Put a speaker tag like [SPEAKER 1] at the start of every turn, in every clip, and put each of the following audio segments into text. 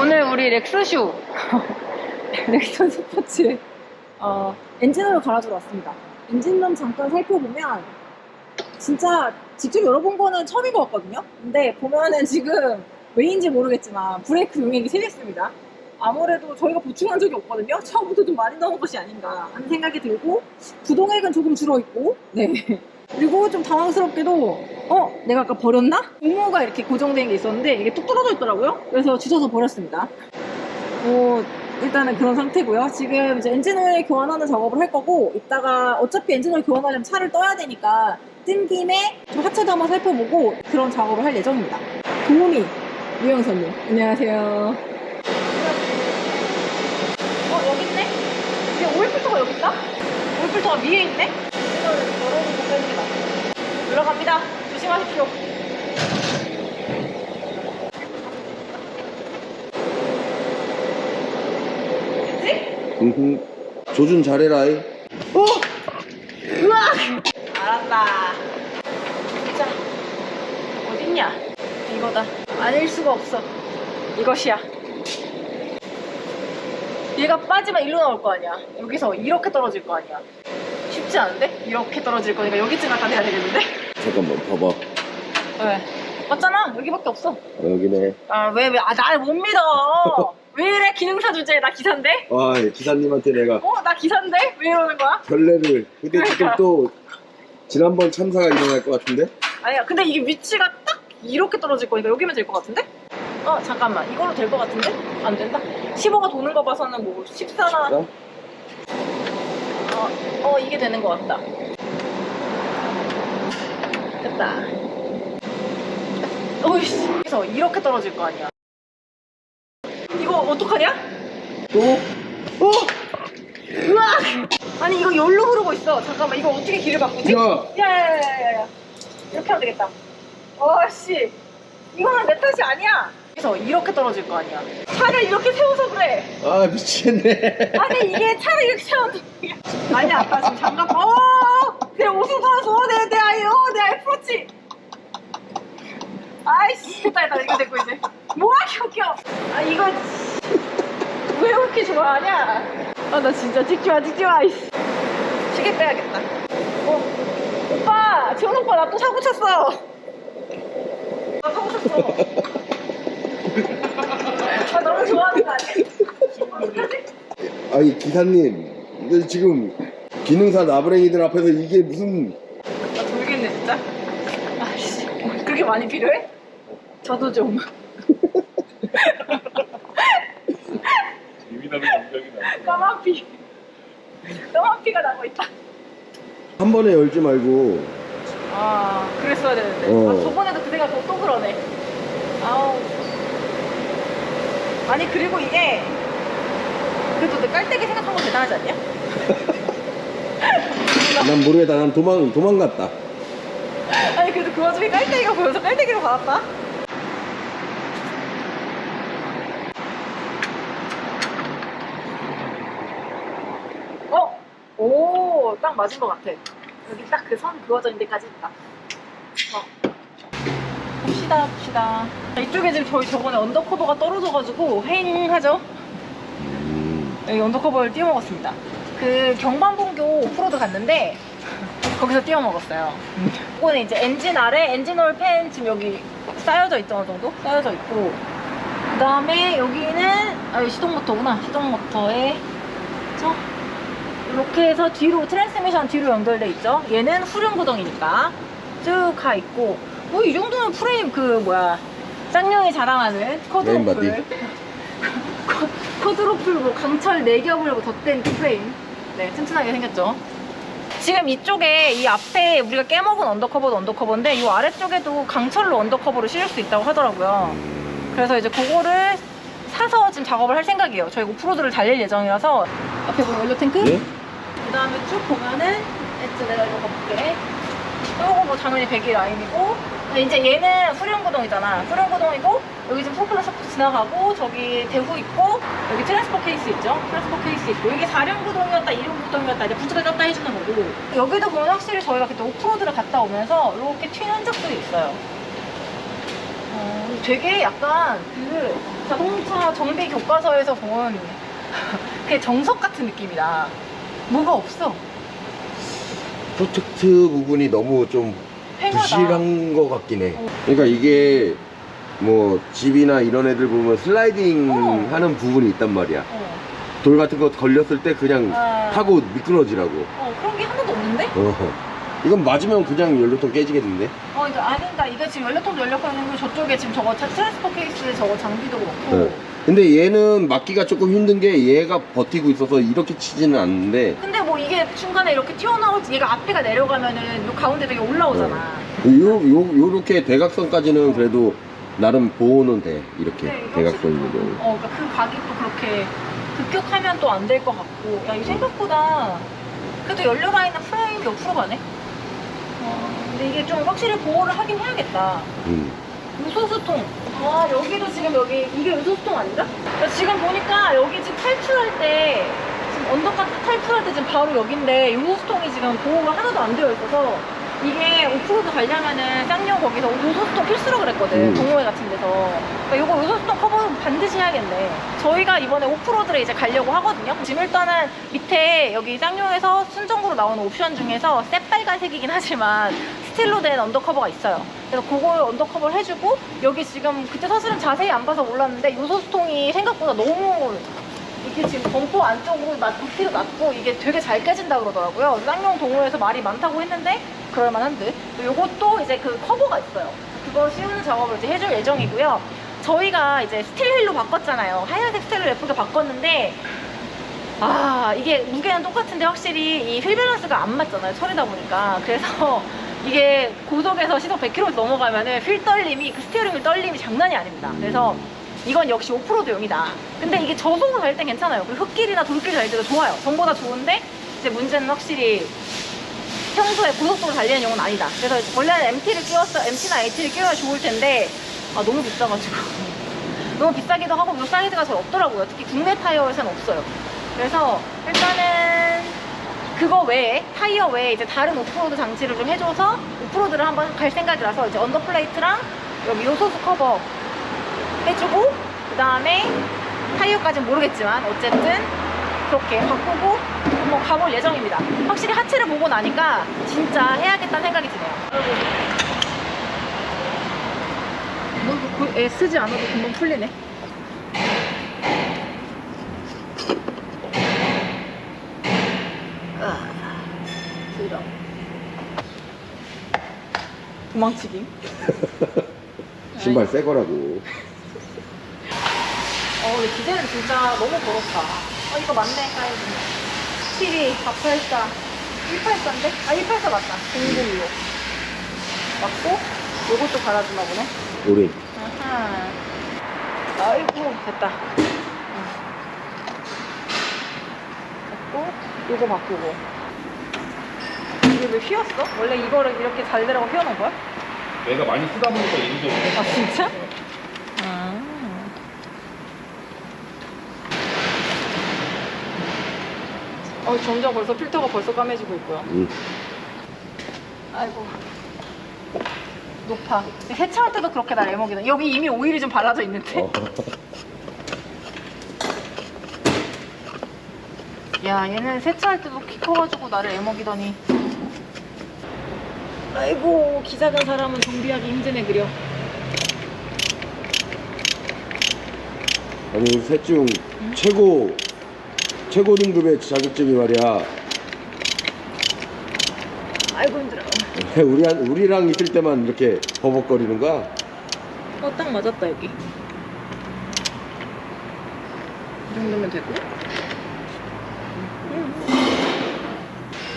[SPEAKER 1] 오늘 우리 렉스슈 렉선 스포츠 어, 엔진오일 갈아주러 왔습니다. 엔진룸 잠깐 살펴보면 진짜 직접 열어본 거는 처음인 것 같거든요. 근데 보면은 지금 왜인지 모르겠지만 브레이크 용액이 세겠습니다. 아무래도 저희가 보충한 적이 없거든요. 처음부터 좀 많이 넣은 것이 아닌가 하는 생각이 들고 구동액은 조금 줄어 있고 네. 그리고 좀 당황스럽게도 어? 내가 아까 버렸나? 고무가 이렇게 고정된 게 있었는데 이게 뚝 떨어져 있더라고요. 그래서 주워서 버렸습니다. 뭐 일단은 그런 상태고요. 지금 이제 엔진오일 교환하는 작업을 할 거고 이따가 어차피 엔진오일 교환하려면 차를 떠야 되니까 뜬 김에 좀 하체도 한번 살펴보고 그런 작업을 할 예정입니다. 도우미 유영선님 안녕하세요. 어 여기 있네? 이게 오일 필터가 여기 있다? 오일 필터가 위에 있네? 올라갑니다. 조심하십시오.
[SPEAKER 2] 음흠. 조준 잘해라. 이.
[SPEAKER 1] 오! 으악! 알았다. 자, 어딨냐? 이거다. 아닐 수가 없어. 이것이야. 얘가 빠지면 일로 나올 거 아니야. 여기서 이렇게 떨어질 거 아니야. 쉽지 않은데? 이렇게 떨어질 거니까 여기쯤 갖다 대야 되겠는데?
[SPEAKER 2] 잠깐만 봐봐.
[SPEAKER 1] 왜? 맞잖아. 여기밖에 없어.
[SPEAKER 2] 아, 여기네.
[SPEAKER 1] 아, 왜, 왜? 아, 나를 못 믿어. 왜 이래? 기능사 주제에 나 기사인데?
[SPEAKER 2] 아 기사님한테 내가
[SPEAKER 1] 어? 나 기사인데? 왜 이러는 거야?
[SPEAKER 2] 결례를. 근데 지금 또 지난번 참사가 일어날 것 같은데?
[SPEAKER 1] 아니야 근데 이게 위치가 딱 이렇게 떨어질 거니까 여기면 될 것 같은데? 어 잠깐만 이걸로 될 것 같은데? 안 된다 15가 도는 거 봐서는 뭐 14나
[SPEAKER 2] 어?
[SPEAKER 1] 이게 되는 것 같다 됐다 어이씨 그래서 이렇게 떨어질 거 아니야 이거 어떡하냐?
[SPEAKER 2] 또? 어?
[SPEAKER 1] 으악 아니 이거 열로 흐르고 있어 잠깐만 이거 어떻게 길을 바꾸지?
[SPEAKER 2] 야!
[SPEAKER 1] 야야야야야 이렇게 하면 되겠다 어씨 이거는 내 탓이 아니야 그래서 이렇게 떨어질 거 아니야. 차를 이렇게 세워서 그래.
[SPEAKER 2] 아 미치겠네.
[SPEAKER 1] 아니 이게 차를 이렇게 세워서 아니야 아까 지금 장갑. 어내 옷을 갈아서 내내 아이 어내 아이프로치 아이씨 됐다 됐다 이거 됐고 이제. 뭐야 웃겨. 아 이거 왜 이렇게 좋아하냐? 아 나 진짜 찍지 마 찍지 마 시계 빼야겠다. 어 오빠 지원 오빠 나 또 사고 쳤어. 나 사고 쳤어 아 너무 좋아하는 거 아니야? 어떡하지?
[SPEAKER 2] 아니 기사님, 이거 지금 기능사 나부랭이들 앞에서 이게 무슨
[SPEAKER 1] 나 돌겠네 진짜. 아씨, 그렇게 많이 필요해? 저도 좀.
[SPEAKER 3] 예민하면 감각이 나.
[SPEAKER 1] 까만 피. 까만 피가 나고 있다.
[SPEAKER 2] 한 번에 열지 말고
[SPEAKER 1] 아, 그랬어야 되는데.
[SPEAKER 2] 어.
[SPEAKER 1] 아, 저번에도 그 생각 또 그러네. 아우. 아니 그리고 이게 그래도 내 깔때기 생각한 거 대단하지 않냐?
[SPEAKER 2] 난 모르겠다. 난 도망 도망갔다.
[SPEAKER 1] 아니 그래도 그 와중에 깔때기가 보여서 깔때기로 받았다. 어? 오, 딱 맞은 것 같아. 여기 딱 그 선 그어져 있는 데까지 있다. 어. 봅시다, 봅시다. 자, 이쪽에 지금 저희 저번에 언더커버가 떨어져가지고 휑하죠? 여기 언더커버를 띄워 먹었습니다. 그 경반봉교 오프로드 갔는데 거기서 띄워 먹었어요. 이거는 이제 엔진 아래 엔진 오일 팬 지금 여기 쌓여져 있죠 어느 정도? 쌓여져 있고. 그 다음에 여기는 아 여기 시동 모터구나. 시동 모터에 그쵸? 이렇게 해서 뒤로 트랜스미션 뒤로 연결돼 있죠? 얘는 후륜 구동이니까 쭉 가 있고. 뭐 이 정도면 프레임 그 뭐야 쌍용이 자랑하는
[SPEAKER 2] 메인
[SPEAKER 1] 쿼드로플
[SPEAKER 2] 바디.
[SPEAKER 1] 쿼드로플 뭐 강철 4겹을 뭐 덧댄 프레임 네 튼튼하게 생겼죠 지금 이쪽에 이 앞에 우리가 깨먹은 언더커버도 언더커버인데 이 아래쪽에도 강철로 언더커버를 실을 수 있다고 하더라고요. 그래서 이제 그거를 사서 지금 작업을 할 생각이에요. 저희 오프로드를 달릴 예정이라서 앞에 보면 연료 탱크?
[SPEAKER 2] 네?
[SPEAKER 1] 그 다음에 쭉 보면은 엣지 내가 이거 볼게. 이거 뭐 당연히 배기 라인이고 이제 얘는 후륜 구동이잖아. 후륜 구동이고 여기 지금 포플러 샤프트 지나가고 저기 대구 있고 여기 트랜스포 케이스 있죠? 트랜스포 케이스 있고 이게 4륜 구동이었다 2륜 구동이었다 이제 부츠가 꼈다 해주는 거고 여기도 보면 확실히 저희가 그때 오프로드를 갔다 오면서 이렇게 튀는 흔적들이 있어요. 어, 되게 약간 그 자동차 정비 교과서에서 본 그 정석 같은 느낌이다. 뭐가 없어.
[SPEAKER 2] 프로텍트 부분이 너무 좀
[SPEAKER 1] 팽하다.
[SPEAKER 2] 부실한 것 같긴 해.
[SPEAKER 1] 어.
[SPEAKER 2] 그러니까 이게 뭐 집이나 이런 애들 보면 슬라이딩
[SPEAKER 1] 어.
[SPEAKER 2] 하는 부분이 있단 말이야.
[SPEAKER 1] 어.
[SPEAKER 2] 돌 같은 거 걸렸을 때 그냥
[SPEAKER 1] 아.
[SPEAKER 2] 타고 미끄러지라고.
[SPEAKER 1] 어, 그런 게 하나도 없는데?
[SPEAKER 2] 어. 이건 맞으면 그냥 연료통 깨지겠는데?
[SPEAKER 1] 어, 그러니까 아니, 그러니까 이거 지금 연료통도 열렸고 있는 거 저쪽에 지금 저거 차- 트랜스퍼 케이스 저거 장비도 그렇고.
[SPEAKER 2] 네. 근데 얘는 맞기가 조금 힘든 게 얘가 버티고 있어서 이렇게 치지는 않는데
[SPEAKER 1] 근데 뭐 이게 중간에 이렇게 튀어나올지 얘가 앞에가 내려가면은 요 가운데 되게 올라오잖아.
[SPEAKER 2] 요, 요, 요렇게 대각선까지는 그래도 나름 보호는 돼. 이렇게
[SPEAKER 1] 네, 이거
[SPEAKER 2] 대각선 있는 경우.
[SPEAKER 1] 어, 그러니까 그또 그렇게 급격하면 또 안 될 것 같고. 야, 이 생각보다 그래도 연료 라인은 프라임이 옆으로 가네. 어, 근데 이게 좀 확실히 보호를 하긴 해야겠다.
[SPEAKER 2] 음.
[SPEAKER 1] 요소수통. 아, 여기도 지금 여기, 이게 요소수통 아닌가? 나 지금 보니까 여기 지금 탈출할 때, 지금 언덕까지 탈출할 때 지금 바로 여기인데, 요소수통이 지금 보호가 하나도 안 되어 있어서, 이게 오프로드 가려면은 쌍용 거기서 요소수통 필수로 그랬거든.
[SPEAKER 2] 음.
[SPEAKER 1] 동호회 같은 데서. 그러니까 요거 요소수통 커버 반드시 해야겠네. 저희가 이번에 오프로드를 이제 가려고 하거든요. 지금 일단은 밑에 여기 쌍용에서 순정구로 나오는 옵션 중에서 새빨간색이긴 하지만 스틸로 된 언더커버가 있어요. 그래서 그걸 언더커버를 해주고 여기 지금 그때 사실은 자세히 안 봐서 몰랐는데 요소수통이 생각보다 너무 이게 지금 범퍼 안쪽으로 낮, 부피도 낮고 이게 되게 잘 깨진다 그러더라고요. 쌍용 동호회에서 말이 많다고 했는데 그럴만한 듯. 요것도 이제 그 커버가 있어요. 그거 씌우는 작업을 이제 해줄 예정이고요. 저희가 이제 스틸휠로 바꿨잖아요. 하얀색 스틸로 예쁘게 바꿨는데 아 이게 무게는 똑같은데 확실히 이 휠 밸런스가 안 맞잖아요. 철이다 보니까. 그래서 이게 고속에서 시속 100km 넘어가면은 휠 떨림이 그 스티어링 휠 떨림이 장난이 아닙니다. 그래서 이건 역시 오프로드용이다. 근데 이게 저속으로 달땐 괜찮아요. 그리고 흙길이나 돌길 달 때도 좋아요. 전보다 좋은데 이제 문제는 확실히 평소에 고속도로 달리는 용은 아니다. 그래서 원래는 MT를 끼웠어, MT나 AT를 끼워야 좋을 텐데 아 너무 비싸가지고 너무 비싸기도 하고 이 사이즈가 잘 없더라고요. 특히 국내 타이어에서는 없어요. 그래서 일단은 그거 외에 타이어 외에 이제 다른 오프로드 장치를 좀 해줘서 오프로드를 한번 갈 생각이라서 이제 언더플레이트랑 여기 요소수 커버 해주고 그 다음에 타이어까지는 모르겠지만 어쨌든 그렇게 바꾸고 한번 가볼 예정입니다. 확실히 하체를 보고 나니까 진짜 해야겠다는 생각이 드네요. 뭐, 그, 애 쓰지 않아도 금방 풀리네. 아, 들어. 도망치기.
[SPEAKER 2] 신발 새 거라고.
[SPEAKER 1] 어, 근데 디자인은 진짜 너무 더럽다. 어, 이거 맞네, 사이즈. 72, 484, 184인데? 아, 184 맞다. 006. 맞고, 요것도 갈아주나 보네.
[SPEAKER 2] 우리.
[SPEAKER 1] 아하. 아이고, 됐다. 응. 됐고, 요거 바꾸고. 이게 왜 휘었어? 원래 이거를 이렇게 잘 되라고 휘어놓은 거야?
[SPEAKER 3] 내가 많이 쓰다 보니까 좀
[SPEAKER 1] 아, 진짜? 아. 어, 점점 벌써 필터가 벌써 까매지고 있고요.
[SPEAKER 2] 음.
[SPEAKER 1] 아이고. 높아. 세차할 때도 그렇게 날 애먹이다. 여기 이미 오일이 좀 발라져 있는데.
[SPEAKER 2] 어.
[SPEAKER 1] 야, 얘는 세차할 때도 키 커가지고 나를 애먹이더니. 아이고, 기 작은 사람은 정비하기 힘드네, 그려.
[SPEAKER 2] 아니 우리 셋 중 최고 최고 등급의 자격증이 말이야.
[SPEAKER 1] 아이고, 힘들어.
[SPEAKER 2] 우리 우리랑 있을 때만 이렇게 버벅거리는 거야.
[SPEAKER 1] 어, 딱 맞았다, 여기. 이 정도면 되고.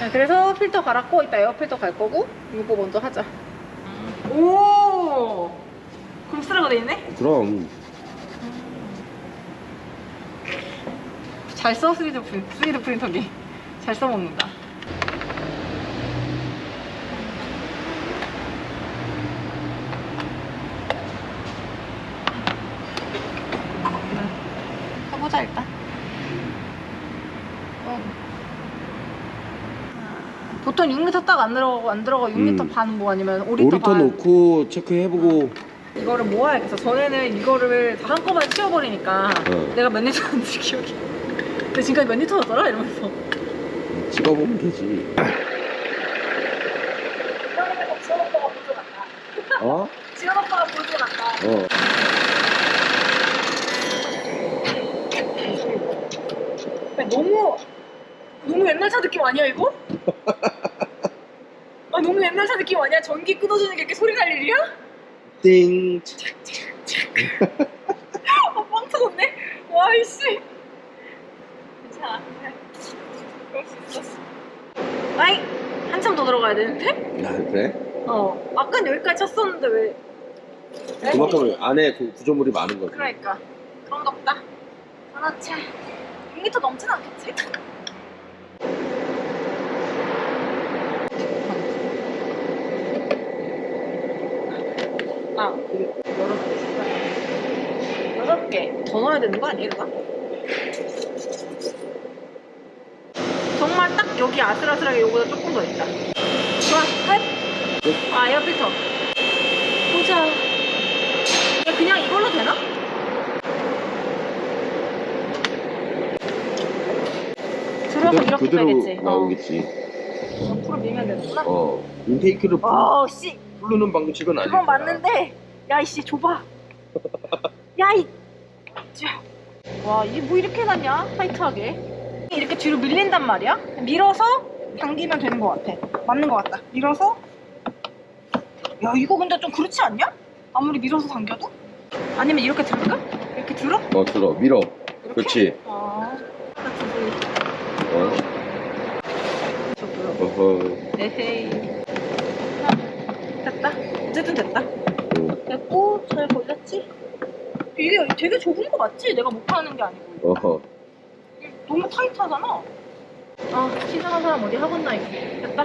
[SPEAKER 1] 그래서 필터 갈았고, 이따 에어 필터 갈 거고, 이거 먼저 하자. 오! 곰스라가 돼 있네?
[SPEAKER 2] 그럼
[SPEAKER 1] 잘 써, 3D, 프린, 3D 프린터기. 잘 써먹는다. 6m 딱 안 들어가고 안 들어가고 6m
[SPEAKER 2] 음.
[SPEAKER 1] 반 뭐 아니면 5리터,
[SPEAKER 2] 5리터
[SPEAKER 1] 반
[SPEAKER 2] 놓고 체크해보고
[SPEAKER 1] 이거를 모아야겠어 전에는 이거를 다 한꺼번에 치워버리니까
[SPEAKER 2] 어.
[SPEAKER 1] 내가 몇 리터였는지 기억이 근데 지금까지 몇 리터였더라? 이러면서
[SPEAKER 2] 찍어보면 되지
[SPEAKER 1] 지원 오빠가 보조 같다
[SPEAKER 2] 어?
[SPEAKER 1] 지원 오빠가 보조 같다
[SPEAKER 2] 어.
[SPEAKER 1] 너무 너무 옛날 차 느낌 아니야 이거? 옛날 차 느낌 아니야? 전기 끊어주는 게 이렇게 소리 날 일이야?
[SPEAKER 2] 띵.
[SPEAKER 1] 아, 빵 터졌네? 와, 이씨. 괜찮아. 그럴 수 있었어. 아이, 한참 더 들어가야 되는데?
[SPEAKER 2] 아, 그래?
[SPEAKER 1] 어. 아까 여기까지 쳤었는데 왜? 왜?
[SPEAKER 2] 그만큼 안에 그 구조물이 많은 거지.
[SPEAKER 1] 그러니까. 그런가 보다. 하나차. 6리터 넘진 않겠지? 아, 이거 여섯 개 있어. 여섯 개. 더 넣어야 되는 거 아니에요, 이거? 정말 딱 여기 아슬아슬하게 요거보다 조금 더 있다. 좋아, 끝. 아, 에어필터. 보자. 야, 그냥 이걸로 되나? 들어서 이렇게
[SPEAKER 2] 그대로
[SPEAKER 1] 빼겠지.
[SPEAKER 2] 나오겠지.
[SPEAKER 1] 어. 앞으로 밀면 되는구나.
[SPEAKER 2] 어. 인테이크를
[SPEAKER 1] 어, 씨.
[SPEAKER 2] 부르는 방식은 아니야.
[SPEAKER 1] 그건 맞는데, 야, 이씨, 좁아. 야, 이. 자. 와, 이게 뭐 이렇게 해놨냐? 타이트하게. 이렇게 뒤로 밀린단 말이야? 밀어서 당기면 되는 것 같아. 맞는 것 같다. 밀어서. 야, 이거 근데 좀 그렇지 않냐? 아무리 밀어서 당겨도? 아니면 이렇게 들을까? 이렇게 들어?
[SPEAKER 2] 어, 들어. 밀어.
[SPEAKER 1] 이렇게?
[SPEAKER 2] 그렇지.
[SPEAKER 1] 아.
[SPEAKER 2] 어.
[SPEAKER 1] 저 뭐야?
[SPEAKER 2] 어허.
[SPEAKER 1] 에헤이. 됐다. 어쨌든 됐다.
[SPEAKER 2] 어.
[SPEAKER 1] 됐고, 잘 걸렸지? 이게 되게 좁은 거 맞지? 내가 못하는 게 아니고.
[SPEAKER 2] 어허.
[SPEAKER 1] 너무 타이트하잖아. 아, 시즌한 사람 어디 하겠나, 이거. 됐다.